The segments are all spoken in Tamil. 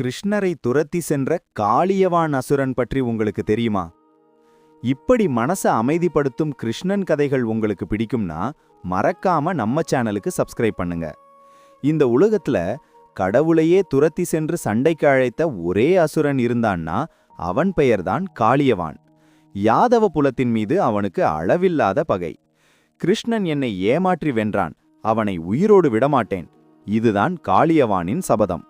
கிருஷ்ணரை துரத்தி சென்ற காளியவான் அசுரன் பற்றி உங்களுக்கு தெரியுமா? இப்படி மனசை அமைதிப்படுத்தும் கிருஷ்ணன் கதைகள் உங்களுக்கு பிடிக்கும்னா மறக்காம நம்ம சேனலுக்கு சப்ஸ்கிரைப் பண்ணுங்க. இந்த உலகத்துல கடவுளையே துரத்தி சென்று சண்டைக்கு அழைத்த ஒரே அசுரன் இருந்தான்னா அவன் பெயர்தான் காளியவான். யாதவ புலத்தின் மீது அவனுக்கு அளவில்லாத பகை. கிருஷ்ணன் என்னை ஏமாற்றி வென்றான் அவனை உயிரோடு விடமாட்டேன். இதுதான் காளியவானின் சபதம்.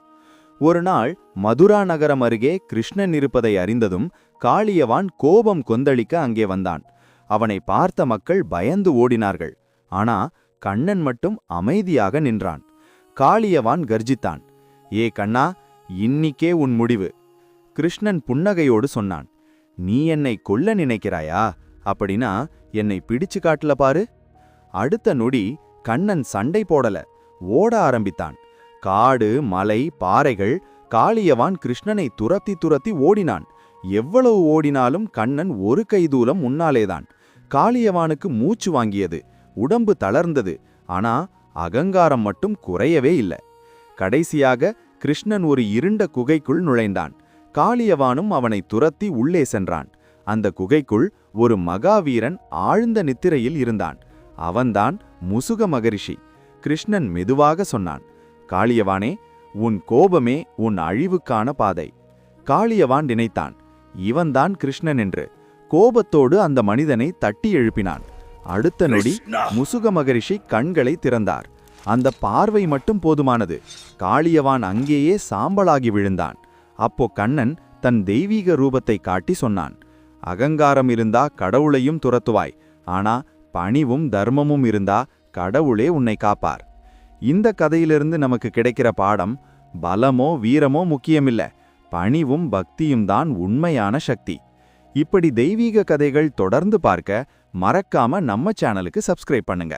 ஒரு நாள் மதுரா நகரம் அருகே கிருஷ்ணன் இருப்பதை அறிந்ததும் காளியவான் கோபம் கொந்தளிக்க அங்கே வந்தான். அவனை பார்த்த மக்கள் பயந்து ஓடினார்கள். ஆனா கண்ணன் மட்டும் அமைதியாக நின்றான். காளியவான் கர்ஜித்தான். ஏ கண்ணா இன்னிக்கே உன் முடிவு. கிருஷ்ணன் புன்னகையோடு சொன்னான். நீ என்னை கொல்ல நினைக்கிறாயா? அப்படின்னா என்னை பிடிச்சு காட்டல பாரு. அடுத்த நொடி கண்ணன் சண்டை போடல. ஓட ஆரம்பித்தான். காடு மலை பாறைகள் காளியவான் கிருஷ்ணனை துரத்தி துரத்தி ஓடினான். எவ்வளவு ஓடினாலும் கண்ணன் ஒரு கைதூலம் முன்னாலேதான். காளியவானுக்கு மூச்சு வாங்கியது. உடம்பு தளர்ந்தது. ஆனா அகங்காரம் மட்டும் குறையவே இல்லை. கடைசியாக கிருஷ்ணன் ஒரு இருண்ட குகைக்குள் நுழைந்தான். காளியவானும் அவனை துரத்தி உள்ளே சென்றான். அந்த குகைக்குள் ஒரு மகாவீரன் ஆழ்ந்த நித்திரையில் இருந்தான். அவன்தான் முசுக மகரிஷி. கிருஷ்ணன் மெதுவாக சொன்னான். காளியவானே உன் கோபமே உன் அழிவுக்கான பாதை. காளியவான் நினைத்தான் இவன்தான் கிருஷ்ணன் என்று கோபத்தோடு அந்த மனிதனை தட்டி எழுப்பினான். அடுத்த நொடி முசுக மகரிஷி கண்களை திறந்தார். அந்த பார்வை மட்டும் போதுமானது. காளியவான் அங்கேயே சாம்பலாகி விழுந்தான். அப்போ கண்ணன் தன் தெய்வீக ரூபத்தை காட்டி சொன்னான் அகங்காரம் இருந்தா கடவுளையும் துரத்துவாய் ஆனா பணிவும் தர்மமும் இருந்தா கடவுளே உன்னை காப்பார். இந்த கதையிலிருந்து நமக்கு கிடைக்கிற பாடம் பலமோ வீரமோ முக்கியமில்ல. பணிவும் பக்தியும் தான் உண்மையான சக்தி. இப்படி தெய்வீக கதைகள் தொடர்ந்து பார்க்க மறக்காம நம்ம சேனலுக்கு சப்ஸ்கிரைப் பண்ணுங்க.